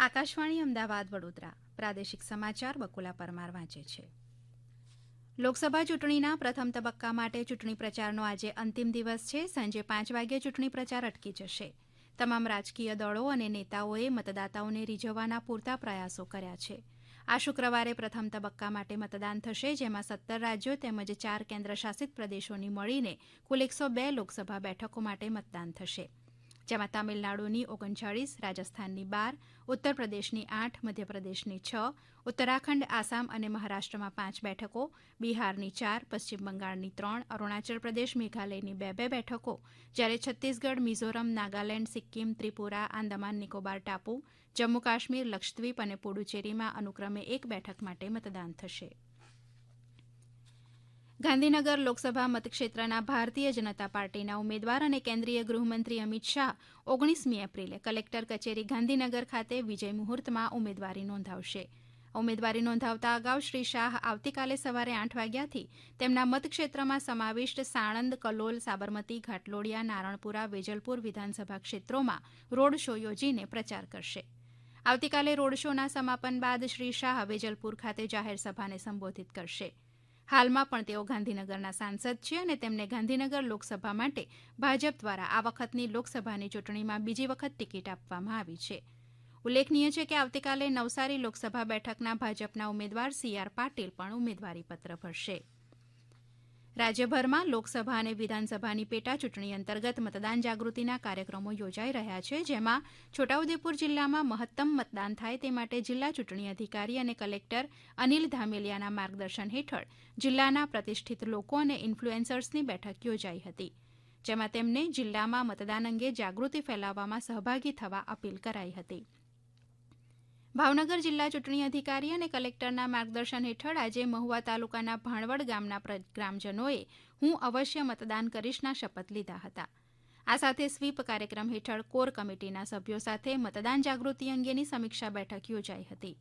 આકાશવાણી અમદાવાદ, વડોદરા. પ્રાદેશિક સમાચાર બકુલા પરમાર વાંચે છે. લોકસભા ચૂંટણીના પ્રથમ તબક્કા માટે ચૂંટણી પ્રચારનો આજે અંતિમ દિવસ છે. સાંજે પાંચ વાગ્યે ચૂંટણી પ્રચાર અટકી જશે. તમામ રાજકીય દળો અને નેતાઓએ મતદાતાઓને રીઝવવાના પૂરતા પ્રયાસો કર્યા છે. આ શુક્રવારે પ્રથમ તબક્કા માટે મતદાન થશે, જેમાં સત્તર રાજ્યો તેમજ ચાર કેન્દ્રશાસિત પ્રદેશોની મળીને કુલ એકસો બે લોકસભા બેઠકો માટે મતદાન થશે. જેમાં તામિલનાડુની ઓગણચાળીસ, રાજસ્થાનની બાર ઉત્તર પ્રદેશની આઠ, મધ્યપ્રદેશની છ, ઉત્તરાખંડ, આસામ અને મહારાષ્ટ્રમાં પાંચ બેઠકો, બિહારની ચાર, પશ્ચિમ બંગાળની ત્રણ, અરૂણાચલ પ્રદેશ, મેઘાલયની બે બે બેઠકો. જ્યારે છત્તીસગઢ, મિઝોરમ, નાગાલેન્ડ, સિક્કિમ, ત્રિપુરા, આંદામાન, નિકોબાર, ટાપુ, જમ્મુ કાશ્મીર, લક્ષદ્વીપ અને પુડુચેરીમાં અનુક્રમે એક બેઠક માટે મતદાન થશે. ગાંધીનગર લોકસભા મતક્ષેત્રના ભારતીય જનતા પાર્ટીના ઉમેદવાર અને કેન્દ્રીય ગૃહમંત્રી અમિત શાહ ઓગણીસમી એપ્રિલે કલેક્ટર કચેરી ગાંધીનગર ખાતે વિજય મુહૂર્તમાં ઉમેદવારી નોંધાવશે. ઉમેદવારી નોંધાવતા અગાઉ શ્રી શાહ આવતીકાલે સવારે આઠ વાગ્યાથી તેમના મતક્ષેત્રમાં સમાવિષ્ટ સાણંદ, કલોલ, સાબરમતી, ઘાટલોડિયા, નારણપુરા, વેજલપુર વિધાનસભા ક્ષેત્રોમાં રોડ શો યોજીને પ્રચાર કરશે. આવતીકાલે રોડ શોના સમાપન બાદ શ્રી શાહ વેજલપુર ખાતે જાહેર સભાને સંબોધિત કરશે. હાલમાં પણ તેઓ ગાંધીનગરના સાંસદ છે અને તેમને ગાંધીનગર લોકસભા માટે ભાજપ દ્વારા આ વખતની લોકસભાની ચૂંટણીમાં બીજી વખત ટિકિટ આપવામાં આવી છે. ઉલ્લેખનીય છે કે આવતીકાલે નવસારી લોકસભા બેઠકના ભાજપના ઉમેદવાર સી આર પાટીલ પણ ઉમેદવારીપત્ર ભરશે. રાજ્યભરમાં લોકસભા અને વિધાનસભાની પેટા ચૂંટણી અંતર્ગત મતદાન જાગૃતિના કાર્યક્રમો યોજાઈ રહ્યા છે, જેમાં છોટાઉદેપુર જિલ્લામાં મહત્તમ મતદાન થાય તે માટે જિલ્લા ચૂંટણી અધિકારી અને કલેક્ટર અનિલ ધામેલિયાના માર્ગદર્શન હેઠળ જિલ્લાના પ્રતિષ્ઠિત લોકો અને ઇન્ફ્લુએન્સર્સની બેઠક યોજાઈ હતી, જેમાં તેમને જિલ્લામાં મતદાન અંગે જાગૃતિ ફેલાવવામાં સહભાગી થવા અપીલ કરાઈ હતી. ભાવનગર જિલ્લા ચૂંટણી અધિકારી અને કલેક્ટરના માર્ગદર્શન હેઠળ આજે મહુવા તાલુકાના ભાણવડ ગામના ગ્રામજનોએ હું અવશ્ય મતદાન કરીશના શપથ લીધા હતા. આ સાથે સ્વીપ કાર્યક્રમ હેઠળ કોર કમિટીના સભ્યો સાથે મતદાન જાગૃતિ અંગેની સમીક્ષા બેઠક યોજાઈ હતી.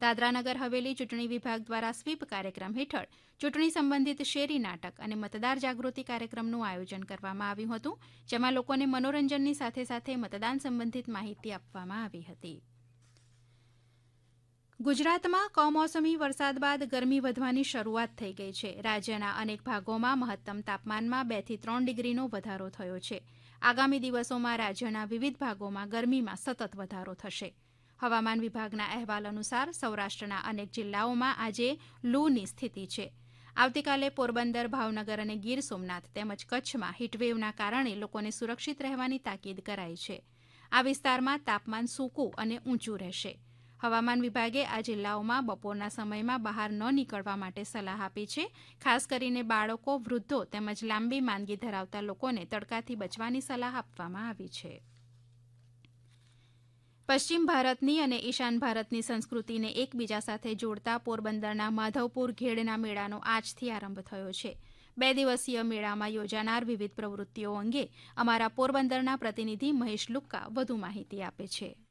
દાદરાનગર હવેલી ચૂંટણી વિભાગ દ્વારા સ્વીપ કાર્યક્રમ હેઠળ ચૂંટણી સંબંધિત શેરી નાટક અને મતદાર જાગૃતિ કાર્યક્રમનું આયોજન કરવામાં આવ્યું હતું, જેમાં લોકોને મનોરંજનની સાથે સાથે મતદાન સંબંધિત માહિતી આપવામાં આવી હતી. ગુજરાતમાં કમોસમી વરસાદ બાદ ગરમી વધવાની શરૂઆત થઈ ગઈ છે. રાજ્યના અનેક ભાગોમાં મહત્તમ તાપમાનમાં બેથી ત્રણ ડિગ્રીનો વધારો થયો છે. આગામી દિવસોમાં રાજ્યના વિવિધ ભાગોમાં ગરમીમાં સતત વધારો થશે. હવામાન વિભાગના અહેવાલ અનુસાર સૌરાષ્ટ્રના અનેક જિલ્લાઓમાં આજે લૂની સ્થિતિ છે. આવતીકાલે પોરબંદર, ભાવનગર અને ગીર સોમનાથ તેમજ કચ્છમાં હીટવેવના કારણે લોકોને સુરક્ષિત રહેવાની તાકીદ કરાઈ છે. આ વિસ્તારમાં તાપમાન સૂકું અને ઊંચું રહેશે. હવામાન વિભાગે આ જિલ્લાઓમાં બપોરના સમયમાં બહાર ન નીકળવા માટે સલાહ આપી છે. ખાસ કરીને બાળકો, વૃદ્ધો તેમજ લાંબી માંદગી ધરાવતા લોકોને તડકાથી બચવાની સલાહ આપવામાં આવી છે. પશ્ચિમ ભારતની અને ઈશાન ભારતની સંસ્કૃતિને એકબીજા સાથે જોડતા પોરબંદરના માધવપુર ઘેડના મેળાનો આજથી આરંભ થયો છે. બે દિવસીય મેળામાં યોજાનાર વિવિધ પ્રવૃત્તિઓ અંગે અમારા પોરબંદરના પ્રતિનિધિ મહેશ લુક્કા વધુ માહિતી આપે છે.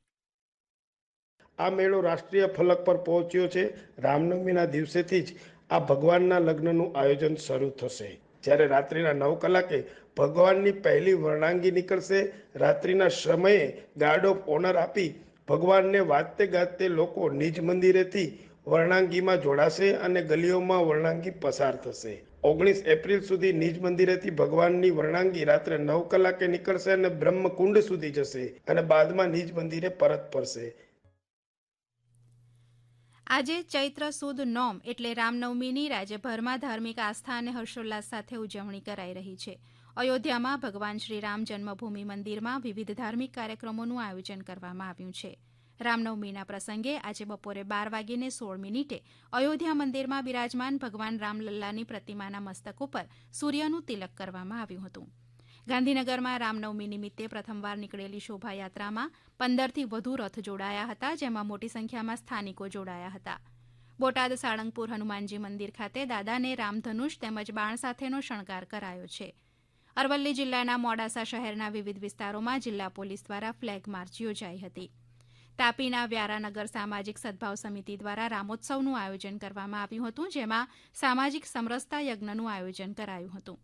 આ મેળો રાષ્ટ્રીય ફલક પર પહોંચ્યો છે. રામનવમીના દિવસેથી જ આ ભગવાનના લગ્નનું આયોજન શરૂ થશે. જ્યારે રાત્રિના નવ કલાકે ભગવાનની પહેલી વર્ણાંગી નીકળશે, રાત્રિના સમયે ગાર્ડ ઓફ ઓનર આપી ભગવાનને વાતે ગાતે લોકો નિજ મંદિરેથી વર્ણાંગીમાં જોડાશે અને ગલીઓમાં વર્ણાંગી પસાર થશે. ઓગણીસ એપ્રિલ સુધી નિજ મંદિરેથી ભગવાનની વર્ણાંગી રાત્રે નવ કલાકે નીકળશે અને બ્રહ્મકુંડ સુધી જશે અને બાદમાં નિજ મંદિરે પરત ફરશે. આજે ચૈત્ર સુદ નોમ એટલે રામનવમીની રાજ્યભરમાં ધાર્મિક આસ્થા અને હર્ષોલ્લાસ સાથે ઉજવણી કરાઈ રહી છે. અયોધ્યામાં ભગવાન શ્રી રામ જન્મભૂમિ મંદિરમાં વિવિધ ધાર્મિક કાર્યક્રમોનું આયોજન કરવામાં આવ્યું છે. રામનવમીના પ્રસંગે આજે બપોરે બાર વાગીને સોળ મિનિટે અયોધ્યા મંદિરમાં બિરાજમાન ભગવાન રામલલ્લાની પ્રતિમાના મસ્તક ઉપર સૂર્યનું તિલક કરવામાં આવ્યું હતું. ગાંધીનગરમાં રામનવમી નિમિત્તે પ્રથમવાર નીકળેલી શોભાયાત્રામાં પંદરથી વધુ રથ જોડાયા હતા, જેમાં મોટી સંખ્યામાં સ્થાનિકો જોડાયા હતા. બોટાદ સાળંગપુર હનુમાનજી મંદિર ખાતે દાદાને રામધનુષ તેમજ બાણ સાથેનો શણગાર કરાયો છે. અરવલ્લી જિલ્લાના મોડાસા શહેરના વિવિધ વિસ્તારોમાં જિલ્લા પોલીસ દ્વારા ફ્લેગ માર્ચ યોજાઈ હતી. તાપીના વ્યારાનગર સામાજિક સદભાવ સમિતિ દ્વારા રામોત્સવનું આયોજન કરવામાં આવ્યું હતું, જેમાં સામાજિક સમરસતા યજ્ઞનું આયોજન કરાયું હતું.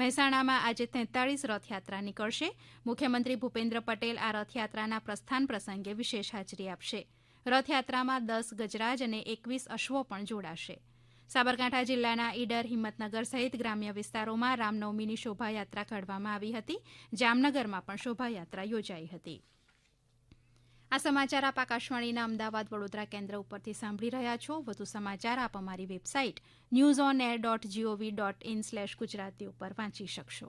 મહેસાણામાં આજે તેતાળીસ રથયાત્રા નીકળશે. મુખ્યમંત્રી ભૂપેન્દ્ર પટેલ આ રથયાત્રાના પ્રસ્થાન પ્રસંગે વિશેષ હાજરી આપશે. રથયાત્રામાં દસ ગજરાજ અને એકવીસ અશ્વો પણ જોડાશે. સાબરકાંઠા જિલ્લાના ઈડર, હિંમતનગર સહિત ગ્રામ્ય વિસ્તારોમાં રામનવમીની શોભાયાત્રા કાઢવામાં આવી હતી. જામનગરમાં પણ શોભાયાત્રા યોજાઈ હતી. આ સમાચાર આપ આકાશવાણીના અમદાવાદ વડોદરા કેન્દ્ર ઉપરથી સાંભળી રહ્યા છો. વધુ સમાચાર આપ અમારી website news on air dot G O V dot in slash Gujarati ઉપર વાંચી શકશો.